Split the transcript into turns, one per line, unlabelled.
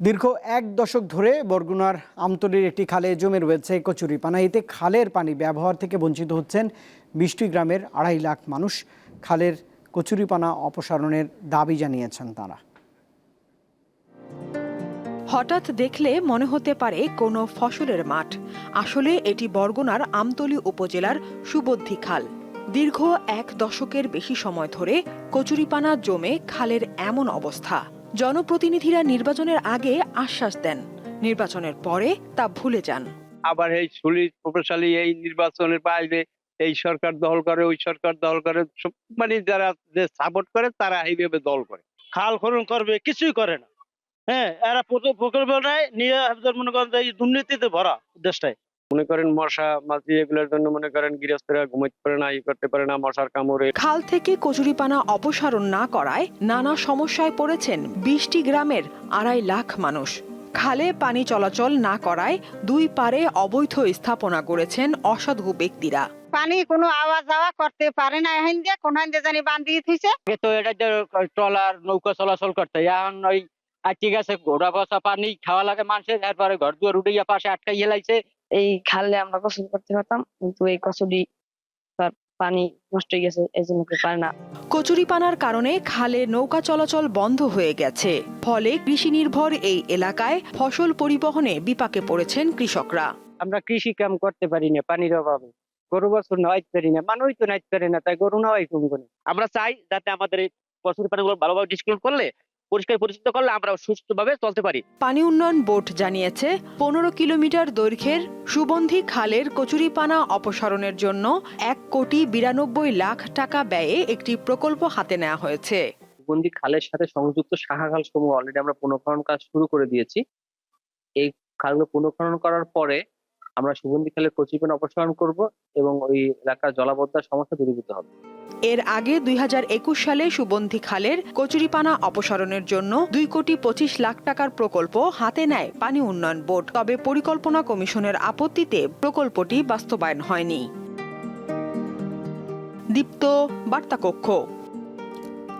দীর্ঘ এক দশক ধরে বরগুনার আমতলির একটি খালে জমে রয়েছে কচুরিপানা এতে খালের পানি ব্যবহার থেকে বঞ্চিত হচ্ছেন বৃষ্টি গ্রামের আড়াই লাখ মানুষ। খালের কচুরিপানা অপসারণের দাবি জানিয়েছেন তারা।
হঠাৎ দেখলে মনে হতে পারে কোনো ফসলের মাঠ। আসলে এটি বরগুনার আমতলী উপজেলার সুবদ্ধি খাল। দীর্ঘ এক দশকের বেশি সময় ধরে কচুরিপানা জমে খালের এমন অবস্থা। জনপ্রতিনিধিরা নির্বাচনের আগে আশ্বাস দেন। নির্বাচনের পরে তা ভুলে যান।
আবার এই সুলি প্রভাবশালী এই নির্বাচনের বাইরে এই সরকার দল করে, ওই সরকার দল করে মানে যারা যে সাপোর্ট করে, তারা এইভাবে দল করে।
খাল খনন করবে, কিছুই করে না। হ্যাঁ এরা প্রকল্প নেয় নিয়ে মনে করেন দুর্নীতিতে ভরা দেশটায়
মনে করেন মশা মাছি এগুলোর জন্য মনে করেন গৃহস্থরা ঘুমাইতে পারে না ই করতে পারে না মশার কামড়ে।
খাল থেকে কচুরিপানা অপসারণ না করায় নানা সমস্যায় পড়েছেন বিশটি গ্রামের আড়াই লাখ মানুষ। খালে পানি চলাচল না করায় দুই পারে অবৈধ স্থাপনা করেছেন অসাধু ব্যক্তিরা।
পানি কোনো আওয়াজ যাওয়া করতে পারে না এখান দিয়ে কোন দিয়ে জানি বান্ধিয়ে থুইছে
আগে তো এটা ট্রলার নৌকা চলাচল করতে এখন ওই আর ঠিক আছে ঘোড়া বসা পানি খাওয়া লাগে মানুষের তারপরে ঘর দুয়ার উঠে গিয়ে পাশে আটকাই লাইছে।
এই খালে আমরা গোসল করতে পারতাম কিন্তু এই কচুরি পানি নষ্ট হয়ে গেছে এই জন্য পারে না।
কচুরিপানার কারণে খালে নৌকা চলাচল বন্ধ হয়ে গেছে। ফলে কৃষি নির্ভর এই এলাকায় ফসল পরিবহনে বিপাকে পড়েছেন কৃষকরা।
আমরা কৃষি কাম করতে পারি না পানির অভাবে। গরু বছর নাইতে পারি না মানুষ তো নাইতে পারে না তাই গরু নাওয়াই কম করে।
আমরা চাই যাতে আমাদের এই কচুরি পানিগুলো ভালোভাবে ডিসক্লোজ করলে পরিষ্কার পরিচ্ছন্ন করলে আমরা সুস্থভাবে চলতে পারি।
পানি উন্নয়ন বোর্ড জানিয়েছে পনেরো কিলোমিটার দৈর্ঘ্যের সুবন্ধি খালের কচুরিপানা অপসারণের জন্য এক কোটি বিরানব্বই লাখ টাকা ব্যয়ে একটি প্রকল্প হাতে নেওয়া হয়েছে।
বন্দি খালের সাথে সংযুক্ত শাখাখাল সমূহ অলরেডি আমরা পুনঃখনন কাজ শুরু করে দিয়েছি। এই খালগুলো পুনঃখনন করার পরে আমরা সুগন্ধি খালের কচিপন অপসারণ করব এবং ওই এলাকার জলাবদ্ধতার সমস্যা দূরীভূত হবে।
এর আগে দুই হাজার একুশ সালে সুবন্ধি খালের কচুরিপানা অপসারণের জন্য দুই কোটি পঁচিশ লাখ টাকার প্রকল্প হাতে নেয় পানি উন্নয়ন বোর্ড। তবে পরিকল্পনা কমিশনের আপত্তিতে প্রকল্পটি বাস্তবায়ন হয়নি। দীপ্ত বার্তা কক্ষ